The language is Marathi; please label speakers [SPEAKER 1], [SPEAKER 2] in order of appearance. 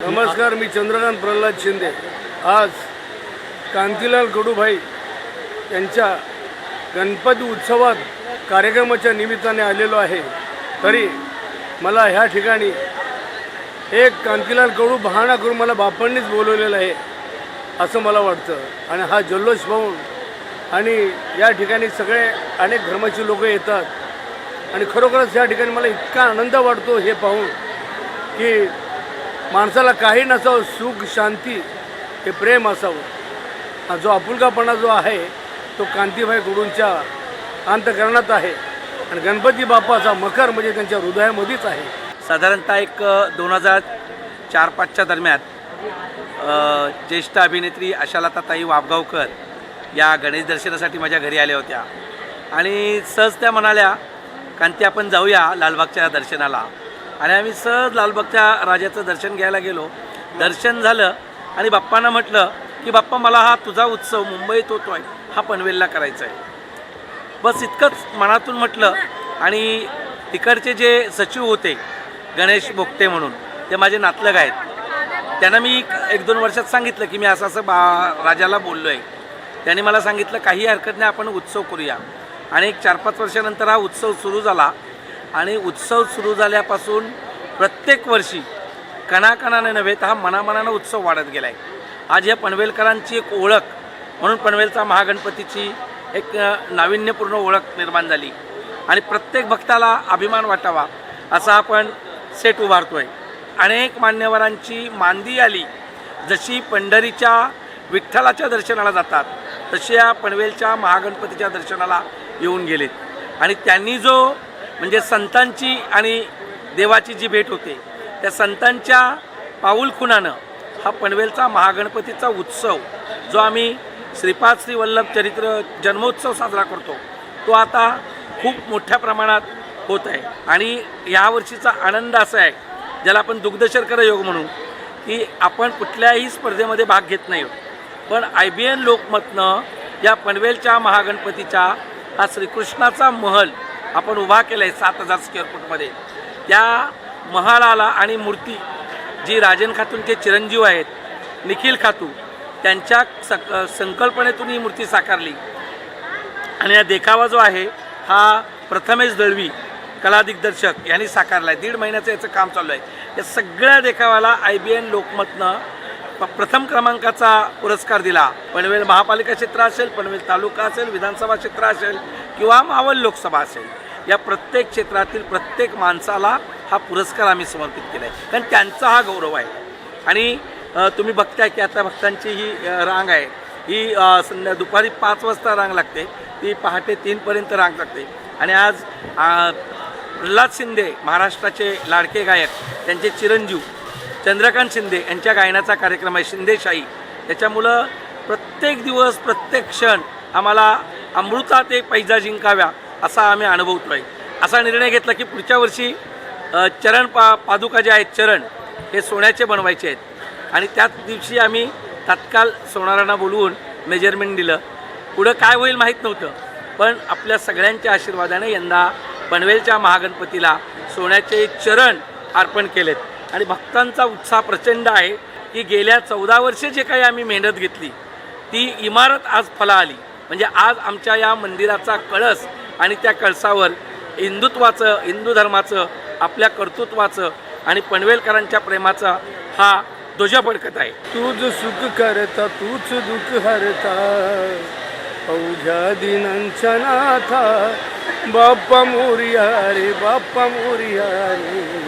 [SPEAKER 1] नमस्कार मी चंद्रकांत प्रल्हाद शिंदे. आज कांतीलाल कडूभाई यांच्या गणपती उत्सवात कार्यक्रमाच्या निमित्ताने आलेलो आहे. तरी मला ह्या ठिकाणी एक कांतीलाल कडू बहाणा करून मला बापांनीच बोलवलेलं आहे असं मला वाटतं. आणि हा जल्लोष पाहून आणि या ठिकाणी सगळे अनेक धर्माची लोक येतात. आणि खरोखरच या ठिकाणी मला इतका आनंद वाटतो हे पाहून की माणसाला काही नसावं सुख शांती हे प्रेम असावं. हा जो आपुलकापणा जो आहे तो कांतीभाई गुरूंच्या अंतकरणात आहे. आणि गणपती बाप्पाचा मकर म्हणजे त्यांच्या हृदयामध्येच आहे.
[SPEAKER 2] साधारणतः एक दोन हजार चार पाचच्या दरम्यान ज्येष्ठ अभिनेत्री आशालताताई वाबगावकर या गणेश दर्शनासाठी माझ्या घरी आल्या होत्या. आणि सहज त्या म्हणाल्या कांती आपण जाऊया लालबागच्या दर्शनाला. आणि आम्ही सहज लालबागच्या राजाचं दर्शन घ्यायला गेलो. दर्शन झालं आणि बाप्पांना म्हटलं की बाप्पा मला हा तुझा उत्सव मुंबईत होतो आहे हा पनवेलला करायचा आहे. बस इतकंच मनातून म्हटलं आणि तिकडचे जे सचिव होते गणेश बोगटे म्हणून ते माझे नातलग आहेत. त्यांना मी एक- एक दोन वर्षात सांगितलं की मी असं असं बा राजाला बोललो आहे त्यांनी मला सांगितलं काही हरकत नाही आपण उत्सव करूया. आणि एक चार पाच वर्षानंतर हा उत्सव सुरू झाला. आणि उत्सव सुरू झाल्यापासून प्रत्येक वर्षी कणाकणाने नव्हे तर हा मनामनानं उत्सव वाढत गेला आहे आज या पनवेलकरांची एक ओळख म्हणून पनवेलचा महागणपतीची एक नाविन्यपूर्ण ओळख निर्माण झाली. आणि प्रत्येक भक्ताला अभिमान वाटावा असा आपण सेट उभारतो आहे अनेक मान्यवरांची मांदी आली जशी पंढरीच्या विठ्ठलाच्या दर्शनाला जातात तशी या पनवेलच्या महागणपतीच्या दर्शनाला येऊन गेलेत. आणि त्यांनी जो म्हणजे संतांची आणि देवाची जी भेट होते त्या संतांच्या पाऊलखुणानं हा पनवेलचा महागणपतीचा उत्सव जो आम्ही श्रीपाद श्री वल्लभ चरित्र जन्मोत्सव साजरा करतो तो आता खूप मोठ्या प्रमाणात होत आहे. आणि यावर्षीचा आनंद असा आहे ज्याला आपण दुग्धशर्करा योग म्हणू की आपण कुठल्याही स्पर्धेमध्ये भाग घेत नाही पण आय बी एन लोकमतनं या पनवेलच्या महागणपतीच्या हा श्रीकृष्णाचा महल आपण उभा केला आहे सात हजार स्क्वेअर फूटमध्ये त्या महालाला आणि मूर्ती जी राजन खातूंचे चिरंजीव आहेत निखिल खातू त्यांच्या सक संकल्पनेतून ही मूर्ती साकारली. आणि हा देखावा जो आहे हा प्रथमेश दळवी कला दिग्दर्शक यांनी साकारला आहे दीड महिन्याचं याचं काम चालू आहे. या सगळ्या देखाव्याला आय बी एन लोकमतनं प्रथम क्रमांकाचा पुरस्कार दिला. पनवेल महापालिका क्षेत्र असेल पनवेल तालुका असेल विधानसभा क्षेत्र असेल किंवा मावळ लोकसभा असेल या प्रत्येक क्षेत्रातील प्रत्येक माणसाला हा पुरस्कार आम्ही समर्पित केला आहे कारण त्यांचा हा गौरव आहे. आणि तुम्ही बघताय की आता भक्तांची ही रांग आहे. ही संध्या दुपारी पाच वाजता रांग लागते. ती पहाटे तीनपर्यंत रांग लागते. आणि आज प्रल्हाद शिंदे महाराष्ट्राचे लाडके गायक त्यांचे चिरंजीव चंद्रकांत शिंदे यांच्या गायनाचा कार्यक्रम आहे शिंदेशाही त्याच्यामुळं प्रत्येक दिवस प्रत्येक क्षण आम्हाला अमृतात एक पैजा जिंकाव्या असा आम्ही अनुभवतो आहे असा निर्णय घेतला की पुढच्या वर्षी चरण पा पादुका जे आहेत चरण हे सोन्याचे बनवायचे आहेत. आणि त्याच दिवशी आम्ही तात्काळ सोनारांना बोलवून मेजरमेंट दिलं. पुढं काय होईल माहीत नव्हतं पण आपल्या सगळ्यांच्या आशीर्वादाने यंदा पनवेलच्या महागणपतीला सोन्याचे चरण अर्पण केलेत. आणि भक्तांचा उत्साह प्रचंड आहे की गेल्या चौदा वर्षे जे काही आम्ही मेहनत घेतली ती इमारत आज फला आली म्हणजे आज आमच्या या मंदिराचा कळस आणि त्या कळसावर हिंदुत्वाचं हिंदू धर्माचं आपल्या कर्तृत्वाचं आणि पनवेलकरांच्या प्रेमाचा हा ध्वज फडकत आहे.
[SPEAKER 1] तूच सुख करता तूच दुःख हरता. अवघ्या दिनांच्या नाथा बाप्पा मोरिया रे बाप्पा मोरिया रे.